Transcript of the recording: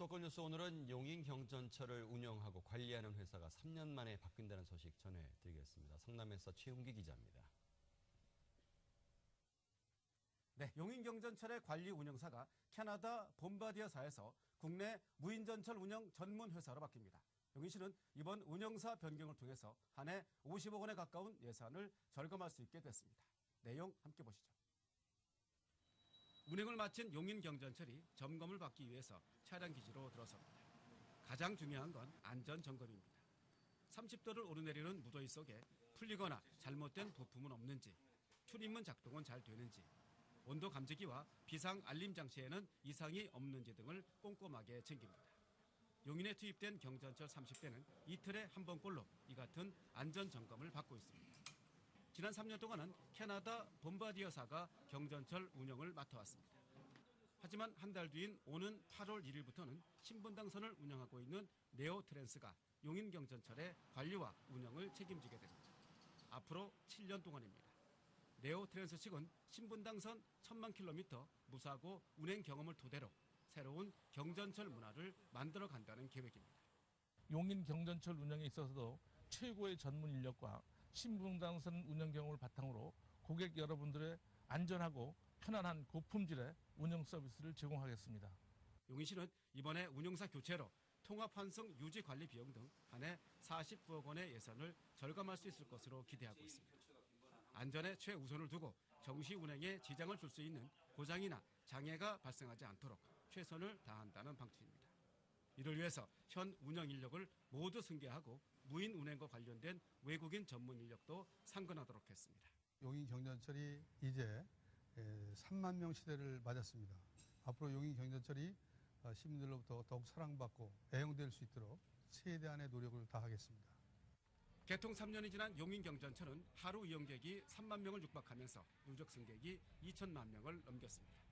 수도권 뉴스 오늘은 용인 경전철을 운영하고 관리하는 회사가 3년 만에 바뀐다는 소식 전해드리겠습니다. 성남에서 최웅기 기자입니다. 네, 용인 경전철의 관리 운영사가 캐나다 봄바디어사에서 국내 무인전철 운영 전문 회사로 바뀝니다. 용인시는 이번 운영사 변경을 통해서 한 해 50억 원에 가까운 예산을 절감할 수 있게 됐습니다. 내용 함께 보시죠. 운행을 마친 용인경전철이 점검을 받기 위해서 차량 기지로 들어섭니다. 가장 중요한 건 안전 점검입니다. 30도를 오르내리는 무더위 속에 풀리거나 잘못된 부품은 없는지, 출입문 작동은 잘 되는지, 온도 감지기와 비상 알림 장치에는 이상이 없는지 등을 꼼꼼하게 챙깁니다. 용인에 투입된 경전철 30대는 이틀에 한 번꼴로 이 같은 안전 점검을 받고 있습니다. 지난 3년 동안은 캐나다 봄바디어사가 경전철 운영을 맡아왔습니다. 하지만 한 달 뒤인 오는 8월 1일부터는 신분당선을 운영하고 있는 네오 트랜스가 용인 경전철의 관리와 운영을 책임지게 됩니다. 앞으로 7년 동안입니다. 네오 트랜스 측은 신분당선 1000만 킬로미터 무사고 운행 경험을 토대로 새로운 경전철 문화를 만들어 간다는 계획입니다. 용인 경전철 운영에 있어서도 최고의 전문 인력과 신분당선 운영 경험을 바탕으로 고객 여러분들의 안전하고 편안한 고품질의 운영 서비스를 제공하겠습니다. 용인시는 이번에 운영사 교체로 통합 환승 유지 관리 비용 등 한 해 49억 원의 예산을 절감할 수 있을 것으로 기대하고 있습니다. 안전에 최우선을 두고 정시 운행에 지장을 줄 수 있는 고장이나 장애가 발생하지 않도록 최선을 다한다는 방침입니다. 이를 위해서 현 운영 인력을 모두 승계하고 무인 운행과 관련된 외국인 전문 인력도 상근하도록 했습니다. 용인 경전철이 이제 3만 명 시대를 맞았습니다. 앞으로 용인 경전철이 어, 시민들로부터 더욱 사랑받고 애용될 수 있도록 최대한의 노력을 다하겠습니다. 개통 3년이 지난 용인 경전철은 하루 이용객이 3만 명을 육박하면서 누적 승객이 2천만 명을 넘겼습니다.